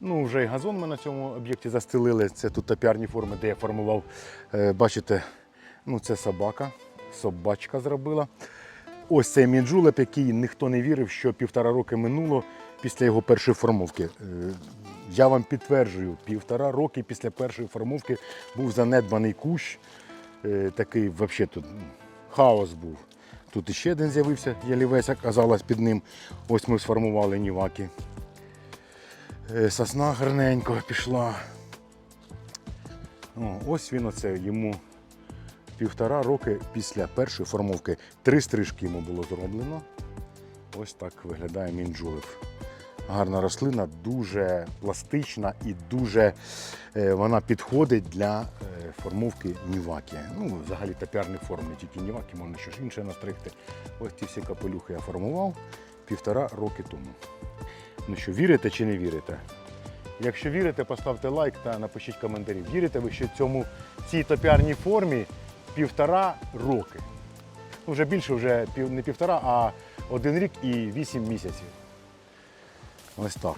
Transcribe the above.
Ну, вже і газон ми на цьому об'єкті застелили. Це тут топіарні форми, де я формував. Е, Бачите, ну це собака, собачка зробила. Ось цей міджулеп, який ніхто не вірив, що півтора роки минуло після його першої формовки. Е, Я вам підтверджую, півтора роки після першої формовки був занедбаний кущ. Е, Такий взагалі тут хаос був. Тут іще один з'явився, ялівець оказалась під ним. Ось ми сформували ніваки. Е, Сосна гарненько пішла. О, ось він оце йому півтора роки після першої формовки. Три стрижки йому було зроблено. Ось так виглядає мінджулев. Гарна рослина, дуже пластична і дуже е, вона підходить для е, формовки ніваки. Ну, взагалі топіарні форми, тільки ніваки, можна щось інше настригти. Ось ці всі капелюхи я формував півтора роки тому. Ну що, вірите чи не вірите? Якщо вірите, поставте лайк та напишіть коментарі. Вірите ви, що цьому цій топіарній формі півтора роки. Ну, вже більше, вже пів, не півтора, а один рік і вісім місяців. Ось так.